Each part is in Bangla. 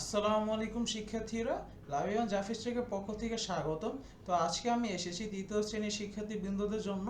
আসসালামু আলাইকুম শিক্ষার্থীরা। লাভিয়ান জাফিস থেকে পক্ষ থেকে স্বাগতম। তো আজকে আমি এসেছি দ্বিতীয় শ্রেণির শিক্ষার্থী বৃন্দদের জন্য।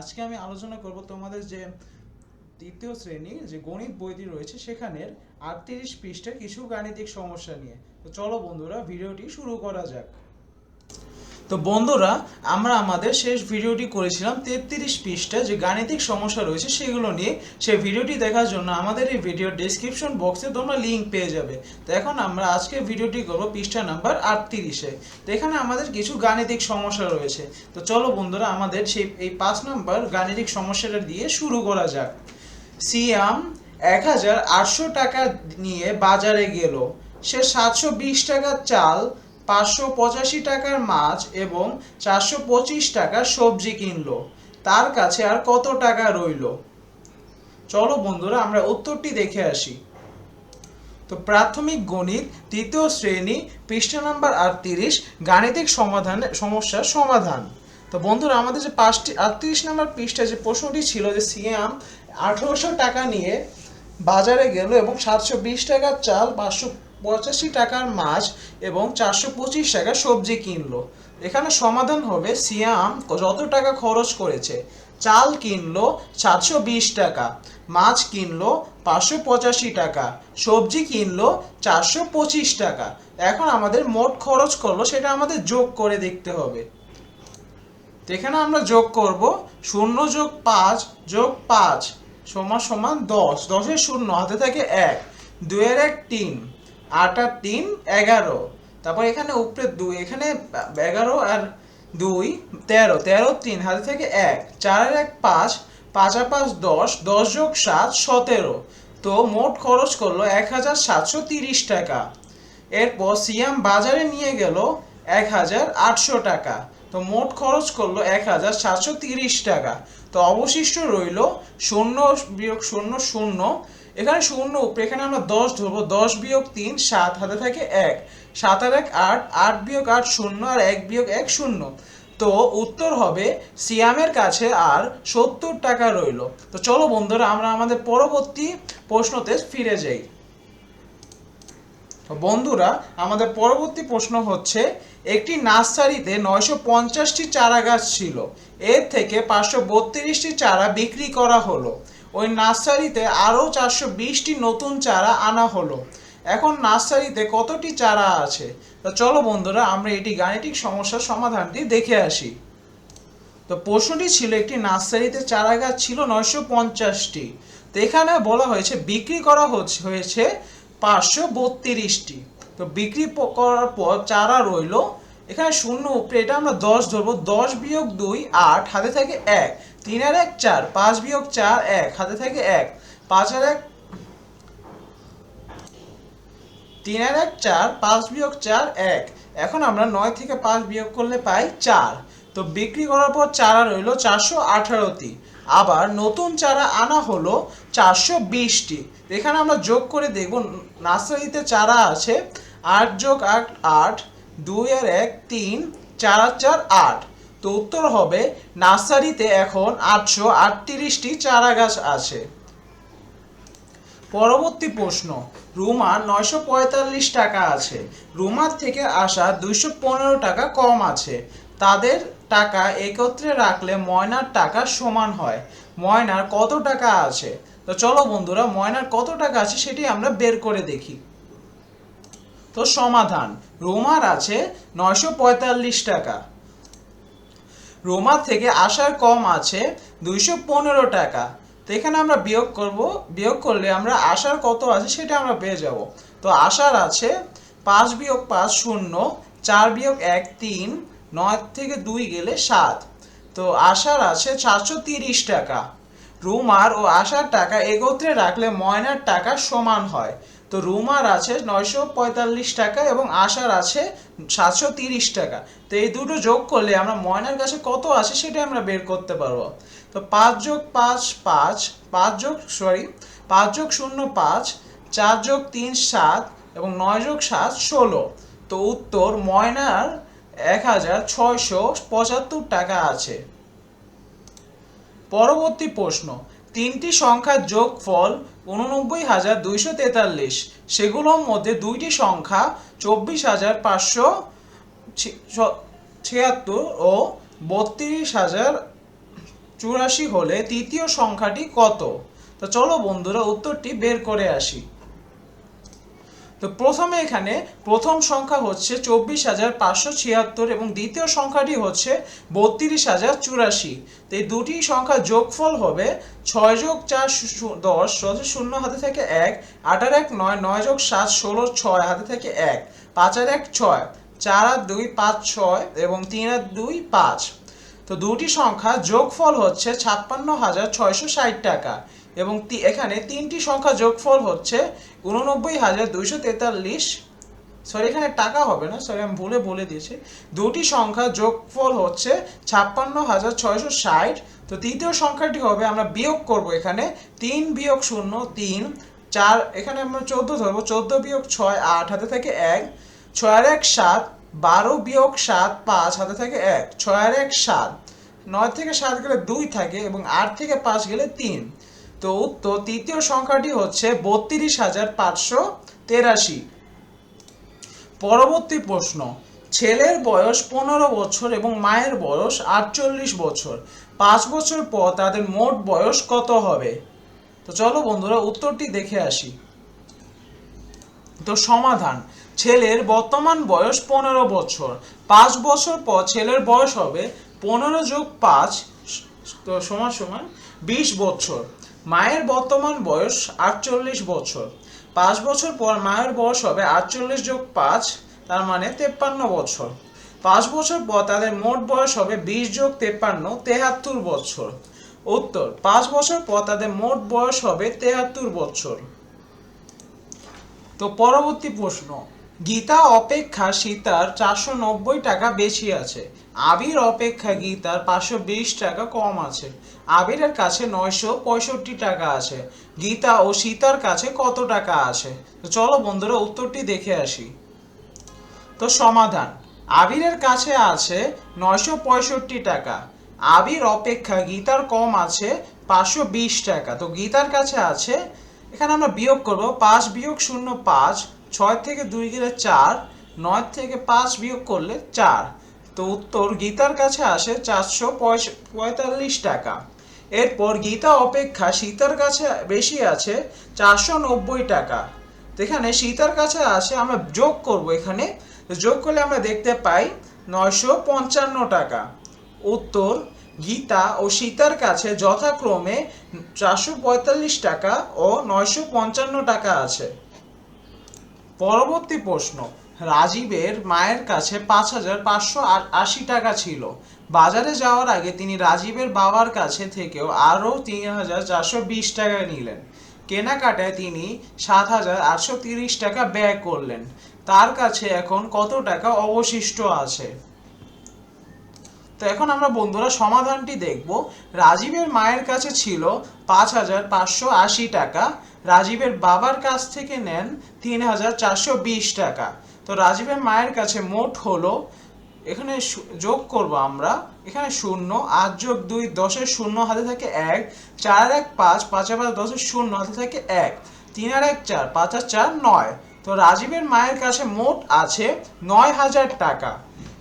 আজকে আমি আলোচনা করব তোমাদের যে দ্বিতীয় শ্রেণি যে গণিত বইটি রয়েছে, সেখানের আটত্রিশ পৃষ্ঠা কিছু গাণিতিক সমস্যা নিয়ে। তো চলো বন্ধুরা, ভিডিওটি শুরু করা যাক। তো বন্ধুরা, আমরা আমাদের শেষ ভিডিওটি করেছিলাম তেত্রিশ পৃষ্ঠা, যে গাণিতিক সমস্যা রয়েছে সেগুলো নিয়ে। সেই ভিডিওটি দেখার জন্য আমাদের এই ভিডিওর ডেসক্রিপশন বক্সে তোমরা লিঙ্ক পেয়ে যাবে। তো এখন আমরা আজকে ভিডিওটি করব পৃষ্ঠা নাম্বার আটত্রিশে তো এখানে আমাদের কিছু গাণিতিক সমস্যা রয়েছে। তো চলো বন্ধুরা, আমাদের সেই, এই পাঁচ নাম্বার গাণিতিক সমস্যাটা দিয়ে শুরু করা যাক। সিয়াম এক হাজার আটশো টাকা নিয়ে বাজারে গেল। সে সাতশো বিশ চাল পাঁচশো পঁচাশি টাকার মাছ এবং চারশো পঁচিশ টাকার সবজি কিনলো। তার কাছে আর কত টাকা রইল? চলো বন্ধুরা, আমরা উত্তরটি দেখে আসি। তো প্রাথমিক গণিত, তৃতীয় শ্রেণি, পৃষ্ঠা নাম্বার আটত্রিশ, গাণিতিক সমাধান, সমস্যার সমাধান। তো বন্ধুরা, আমাদের যে পাঁচটি, আটত্রিশ নাম্বার পৃষ্ঠায় যে প্রশ্নটি ছিল যে সিয়াম আঠেরোশো টাকা নিয়ে বাজারে গেল এবং সাতশো বিশ টাকার চাল পাঁচশো পঁচাশি টাকার মাছ এবং চারশো পঁচিশ টাকার সবজি কিনলো। এখানে সমাধান হবে, সিয়াম যত টাকা খরচ করেছে, চাল কিনলো সাতশো বিশ টাকা, মাছ কিনলো পাঁচশো পঁচাশি টাকা, সবজি কিনলো চারশো পঁচিশ টাকা। এখন আমাদের মোট খরচ করল, সেটা আমাদের যোগ করে দেখতে হবে। এখানে আমরা যোগ করব, শূন্য যোগ পাঁচ যোগ পাঁচ সমান সমান দশ, দশের শূন্য, হাতে থাকে এক দুইয়ের এক তিন। আট আর তিন, এগারো। তারপর এখানে উপরে দুই, এখানে এগারো আর দুই, তেরো। তেরো, তিন, হাতে থেকে এক। চারের এক, পাঁচ। পাঁচ আর পাঁচ, দশ। দশ যোগ সাত, সতেরো। তো মোট খরচ করল এক হাজার সাতশো তিরিশ টাকা। এরপর সিয়াম বাজারে নিয়ে গেল এক হাজার আটশো টাকা। তো মোট খরচ করল এক হাজার সাতশো তিরিশ টাকা। তো অবশিষ্ট রইল শূন্য বিয়োগ শূন্য শূন্য এখানে শূন্য উপরে এখানে আমরা দশ ধরবো। দশ বিয়োগ তিন, সাত হাতে থাকে এক। সাত আর এক, আট। আট বিয়োগ আট শূন্য আর এক বিয়োগ এক শূন্য। তো উত্তর হবে সিয়ামের কাছে আর সত্তর টাকা রইল। তো চলো বন্ধুরা, আমরা আমাদের পরবর্তী প্রশ্নতে ফিরে যাই। বন্ধুরা, আমাদের পরবর্তী প্রশ্ন হচ্ছে, একটি নার্সারিতে নয়শো পঞ্চাশটি চারা গাছ ছিল। এর থেকে পাঁচশো বত্রিশটি চারা বিক্রি করা হলো। ওই নার্সারিতে আরও চারশো বিশটি নতুন চারা আনা হলো। এখন নার্সারিতে কতটি চারা আছে? তো চলো বন্ধুরা, আমরা এটি গাণিতিক সমস্যার সমাধানটি দেখে আসি। তো প্রশ্নটি ছিল, একটি নার্সারিতে চারা গাছ ছিল নয়শো পঞ্চাশটি। তো এখানে বলা হয়েছে, বিক্রি করা হয়েছে পাঁচশো বত্রিশটি। তো বিক্রি করার পর চারা রইল এখানে শূন্য, উপরে এটা আমরা দশ ধরবো। দশ বিয়োগ দুই, আট, হাতে থাকে এক। তিন আর এক, চার। পাঁচ বিয়োগ চার, এক। হাতে থাকে এক। পাঁচ আর এক, তিন আর এক, চার। পাঁচ বিয়োগ চার, এক। এখন আমরা নয় থেকে পাঁচ বিয়োগ করলে পাই চার। তো বিক্রি করার পর চারা রইল চারশো আঠারোটি। আবার নতুন চারা আনা হলো চারশো বিশটি। এখানে আমরা যোগ করে দেখব, নার্সারিতে চারা আছে, আট যোগ আট আট। দুই আর এক তিন চার আর চার আট। তো উত্তর হবে, নার্সারিতে এখন আটশো আটত্রিশটি চারা গাছ আছে। পরবর্তী প্রশ্ন রুমার নয়শো পঁয়তাল্লিশ টাকা আছে। রুমার থেকে আসা দুইশো পনেরো টাকা কম আছে। তাদের টাকা একত্রে রাখলে ময়নার টাকা সমান হয়। ময়নার কত টাকা আছে? তো চলো বন্ধুরা, ময়নার কত টাকা আছে সেটি আমরা বের করে দেখি। তো সমাধান। রোমার আছে নয়শো পঁয়তাল্লিশ টাকা। রোমার থেকে আসার কম আছে দুইশো পনেরো টাকা। তো এখানে আমরা বিয়োগ করব। বিয়োগ করলে আমরা আসার কত আছে সেটা আমরা পেয়ে যাব। তো আসার আছে পাঁচ বিয়োগ পাঁচ শূন্য, চার বিয়োগ এক তিন, নয় থেকে দুই গেলে সাত। তো আসার আছে চারশো তিরিশ টাকা। রুমার ও আসার টাকা একত্রে রাখলে ময়নার টাকা সমান হয়। তো রুমার আছে নয়শো পঁয়তাল্লিশ টাকা এবং আসার আছে সাতশো তিরিশ টাকা। তো এই দুটো যোগ করলে আমরা ময়নার কাছে কত আছে সেটা আমরা বের করতে পারব। তো পাঁচ যোগ পাঁচ পাঁচ পাঁচ যোগ সরি পাঁচ যোগ শূন্য পাঁচ, চার যোগ তিন সাত এবং নয় যোগ সাত ষোলো। তো উত্তর ময়নার এক হাজার ছয়শো পঁচাত্তর টাকা আছে। পরবর্তী প্রশ্ন, তিনটি সংখ্যার যোগফল উননব্বই হাজার দুইশো তেতাল্লিশ। সেগুলোর মধ্যে দুইটি সংখ্যা চব্বিশ হাজার পাঁচশো ছিয়াত্তর ও বত্রিশ হাজার চুরাশি হলে তৃতীয় সংখ্যাটি কত? তা চলো বন্ধুরা উত্তরটি বের করে আসি। তো প্রথমে এখানে প্রথম সংখ্যা হচ্ছে চব্বিশ হাজার পাঁচশো ছিয়াত্তর এবং দ্বিতীয় সংখ্যাটি হচ্ছে বত্রিশ হাজার চুরাশি। তো এই দুটি সংখ্যা যোগফল হবে ছয় যোগ চার দশ দশের শূন্য হাতে থেকে এক, আট আর এক নয় নয় যোগ সাত ষোলো, ছয়, হাতে থেকে এক, পাঁচ আর এক ছয়, চার আর দুই পাঁচ ছয় এবং তিন আর দুই পাঁচ। তো দুটি সংখ্যা যোগফল হচ্ছে ছাপ্পান্ন হাজার ছয়শো ষাট টাকা। এবং এখানে তিনটি সংখ্যা যোগফল হচ্ছে উননব্বই হাজার দুইশো তেতাল্লিশ। সরি এখানে টাকা হবে না সরি আমি ভুলে বলে দিয়েছি। দুটি সংখ্যা যোগফল হচ্ছে ছাপ্পান্ন হাজার ছয়শো ষাট। তো তৃতীয় সংখ্যাটি হবে, আমরা বিয়োগ করব এখানে। তিন বিয়োগ শূন্য, তিন। চার, এখানে আমরা চোদ্দ ধরবো। চোদ্দ বিয়োগ ছয়, আট, হাতে থেকে এক। ছয় এক, সাত। বারো বিয়োগ সাত, পাঁচ, হাতে থেকে এক। ছয় আর এক, সাত। নয় থেকে সাত গেলে দুই থাকে এবং আট থেকে পাঁচ গেলে তিন। তো উত্তর, তৃতীয় সংখ্যাটি হচ্ছে বত্রিশ হাজার পাঁচশো তেরাশি। পরবর্তী প্রশ্ন, ছেলের বয়স পনেরো বছর এবং মায়ের বয়স আটচল্লিশ বছর। পাঁচ বছর পর তাদের মোট বয়স কত হবে? তো চলো বন্ধুরা, উত্তরটি দেখে আসি। তো সমাধান, ছেলের বর্তমান বয়স পনেরো বছর। পাঁচ বছর পর ছেলের বয়স হবে পনেরো যোগ পাঁচ সমান সমান বিশ বছর। মায়ের বর্তমান বয়স আটচল্লিশ বছর। পাঁচ বছর পর মায়ের বয়স হবে আটচল্লিশ যোগ পাঁচ, তার মানে তেপ্পান্ন বছর। পাঁচ বছর পর তাদের মোট বয়স হবে বিশ যোগ তেপ্পান্ন, তেহাত্তর বছর। উত্তর, পাঁচ বছর পর তাদের মোট বয়স হবে তেহাত্তর বছর। তো পরবর্তী প্রশ্ন। গীতা অপেক্ষা সীতার চারশো নব্বই টাকা বেশি আছে। আবির অপেক্ষা গীতার পাঁচশো বিশ টাকা কম আছে। আবিরের কাছে নয়শো পঁয়ষট্টি টাকা আছে। গীতা ও সীতার কাছে কত টাকা আছে? চলো বন্ধুরা উত্তরটি দেখে আসি। তো সমাধান। আবিরের কাছে আছে নয়শো পঁয়ষট্টি টাকা। আবির অপেক্ষা গীতার কম আছে পাঁচশো বিশ টাকা। তো গীতার কাছে আছে, এখানে আমরা বিয়োগ করব, পাঁচ বিয়োগ শূন্য পাঁচ ছয় থেকে দুই গেলে চার, নয় থেকে পাঁচ বিয়োগ করলে চার। তো উত্তর গীতার কাছে আসে চারশো পঁয়তাল্লিশ টাকা। এরপর গীতা অপেক্ষা সীতার কাছে বেশি আছে চারশো নব্বই টাকা। এখানে সীতার কাছে আছে আমরা যোগ করব এখানে। যোগ করলে আমরা দেখতে পাই নয়শো পঞ্চান্ন টাকা। উত্তর গীতা ও সীতার কাছে যথাক্রমে চারশো পঁয়তাল্লিশ টাকা ও নয়শো পঞ্চান্ন টাকা আছে। পরবর্তী প্রশ্ন। রাজীবের মায়ের কাছে পাঁচ হাজার পাঁচশো আশি টাকা ছিল। বাজারে যাওয়ার আগে তিনি রাজীবের বাবার কাছে থেকেও আরও তিন হাজার চারশো বিশ টাকা নিলেন। কেনাকাটায় তিনি সাত হাজার আটশো তিরিশ টাকা ব্যয় করলেন। তার কাছে এখন কত টাকা অবশিষ্ট আছে? তো এখন আমরা বন্ধুরা সমাধানটি দেখব। রাজীবের মায়ের কাছে ছিল পাঁচ হাজার পাঁচশো আশি টাকা, রাজীবের বাবার কাছ থেকে নেন তিন হাজার চারশো বিশ টাকা। তো রাজীবের মায়ের কাছে মোট হলো, এখানে যোগ করব আমরা, এখানে শূন্য, আট যোগ দুই, দশের শূন্য হাতে থাকে এক, চার এক পাঁচ পাঁচ পাঁচ, দশের শূন্য হাতে থাকে এক, তিন আর এক চার, পাঁচ আর চার নয়। তো রাজীবের মায়ের কাছে মোট আছে নয় হাজার টাকা।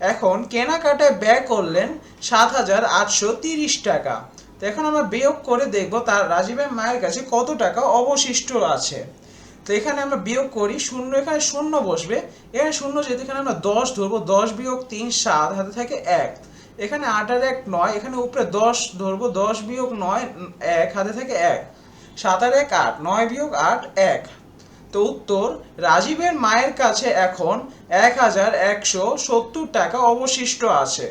এখন কেনাকাটায় ব্যয় করলেন সাত হাজার আটশো তিরিশ টাকা। তো এখন আমরা বিয়োগ করে দেখব তার রাজীবের মায়ের কাছে কত টাকা অবশিষ্ট আছে। তো এখানে আমরা বিয়োগ করি, শূন্য এখানে শূন্য বসবে, এখানে শূন্য যেহেতু এখানে আমরা দশ ধরবো, দশ বিয়োগ তিন, সাত, হাতে থাকে এক। এখানে আট আর এক নয়, এখানে উপরে দশ ধরবো, দশ বিয়োগ নয়, এক, হাতে থাকে এক। সাত আর এক, আট, নয় বিয়োগ আট, এক। তো উত্তর, রাজীবের মায়ের কাছে এখন এক হাজার একশো সত্তর টাকা অবশিষ্ট আছে।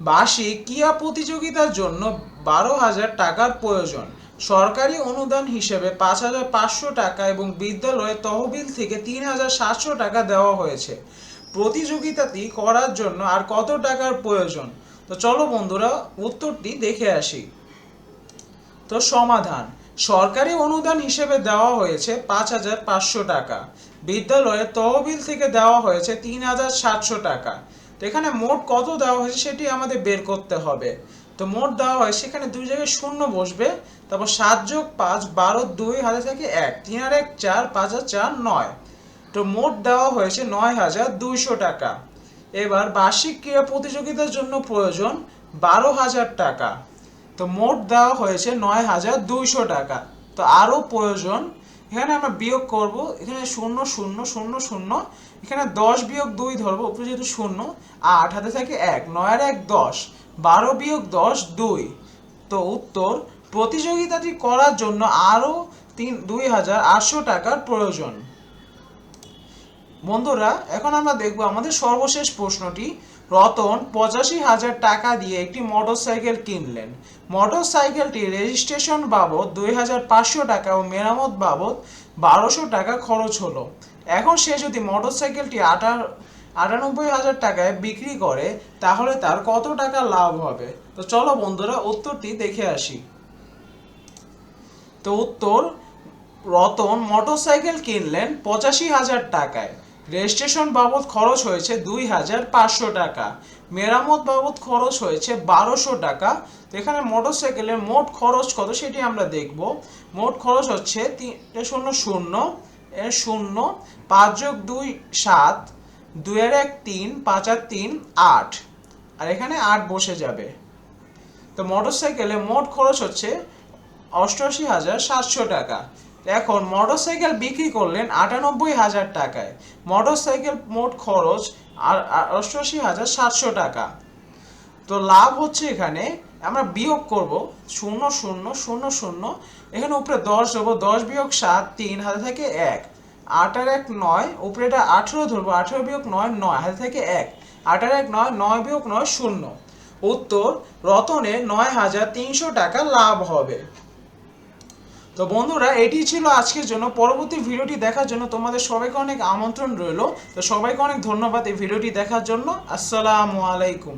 বার্ষিক ক্রিয়া প্রতিযোগিতার জন্য বারো হাজার টাকার প্রয়োজন। সরকারি অনুদান হিসেবে পাঁচ হাজার পাঁচশো টাকা এবং বিদ্যালয়ের তহবিল থেকে তিন হাজার সাতশো টাকা দেওয়া হয়েছে। প্রতিযোগিতাটি করার জন্য আর কত টাকার প্রয়োজন? তো চলো বন্ধুরা, উত্তরটি দেখে আসি। তো সমাধান সরকারি অনুদান হিসেবে দেওয়া হয়েছে পাঁচ হাজার পাঁচশো টাকা। বিদ্যালয়ের তহবিল থেকে দেওয়া হয়েছে তিন হাজার সাতশো টাকা। তো এখানে মোট কত দেওয়া হয়েছে সেটি আমাদের বের করতে হবে। তো মোট দেওয়া হয়, সেখানে দুই জায়গায় শূন্য বসবে, তারপর সাত যোগ পাঁচ, বারো, দুই হাজার থেকে এক, তিন আর এক, চার, পাঁচ আর চার, নয়। তো মোট দেওয়া হয়েছে নয় হাজার দুইশো টাকা। এবার বার্ষিক ক্রীড়া প্রতিযোগিতার জন্য প্রয়োজন বারো হাজার টাকা। তো মোট দেওয়া হয়েছে নয় হাজার দুইশো টাকা। তো আরও প্রয়োজন, এখানে আমরা বিয়োগ করব, এখানে শূন্য শূন্য শূন্য শূন্য, এখানে দশ বিয়োগ দুই ধরবো, উপরে যেহেতু শূন্য, আট, হাতে থাকে এক নয় আর এক দশ, বারো বিয়োগ দশ, দুই। তো উত্তর, প্রতিযোগিতাটি করার জন্য আরও তিন, দুই হাজার আটশো টাকার প্রয়োজন। বন্ধুরা, এখন আমরা দেখব আমাদের সর্বশেষ প্রশ্নটি রতন পঁচাশি হাজার টাকা দিয়ে একটি মোটরসাইকেল কিনলেন। মোটরসাইকেলটি রেজিস্ট্রেশন বাবদ দুই হাজার পাঁচশো টাকা ও মেরামত বাবদ বারোশো টাকা খরচ হলো। এখন সে যদি মোটরসাইকেলটি আটা আটানব্বই হাজার টাকায় বিক্রি করে, তাহলে তার কত টাকা লাভ হবে? তো চলো বন্ধুরা, উত্তরটি দেখে আসি। তো উত্তর, রতন মোটরসাইকেল কিনলেন পঁচাশি হাজার টাকায়। রেজিস্ট্রেশন বাবদ খরচ হয়েছে দুই হাজার পাঁচশো টাকা। মেরামত বাবদ খরচ হয়েছে বারোশো টাকা। তো এখানে মোটরসাইকেলের মোট খরচ কত সেটি আমরা দেখব। মোট খরচ হচ্ছে তিনটে শূন্য শূন্য শূন্য, পাঁচ যোগ দুই, সাত দুইয়ের এক, তিন, পাঁচ আর তিন, আট। আর এখানে আট বসে যাবে। তো মোটরসাইকেলে মোট খরচ হচ্ছে অষ্টআশি হাজার সাতশো টাকা। এখন মোটরসাইকেল বিক্রি করলেন আটানব্বই হাজার টাকায়। মোটরসাইকেল মোট খরচ আর অষ্টআশি হাজার সাতশো টাকা। তো লাভ হচ্ছে এখানে, আমরা বিয়োগ করব শূন্য শূন্য শূন্য শূন্য, এখানে উপরে দশ দেবো দশ বিয়োগ সাত তিন, হাতে থেকে এক। আট আর এক নয় উপরেটা আঠেরো ধরবো, আঠেরো বিয়োগ নয় নয়, হাতে থেকে এক। আট আর এক নয় নয় বিয়োগ নয়, শূন্য। উত্তর, রতনে নয় হাজার তিনশো টাকা লাভ হবে। তো বন্ধুরা, এটি ছিল আজকের জন্য। পরবর্তী ভিডিওটি দেখার জন্য তোমাদের সবাইকে অনেক আমন্ত্রণ রইল। তো সবাইকে অনেক ধন্যবাদ এই ভিডিওটি দেখার জন্য। আসসালামু আলাইকুম।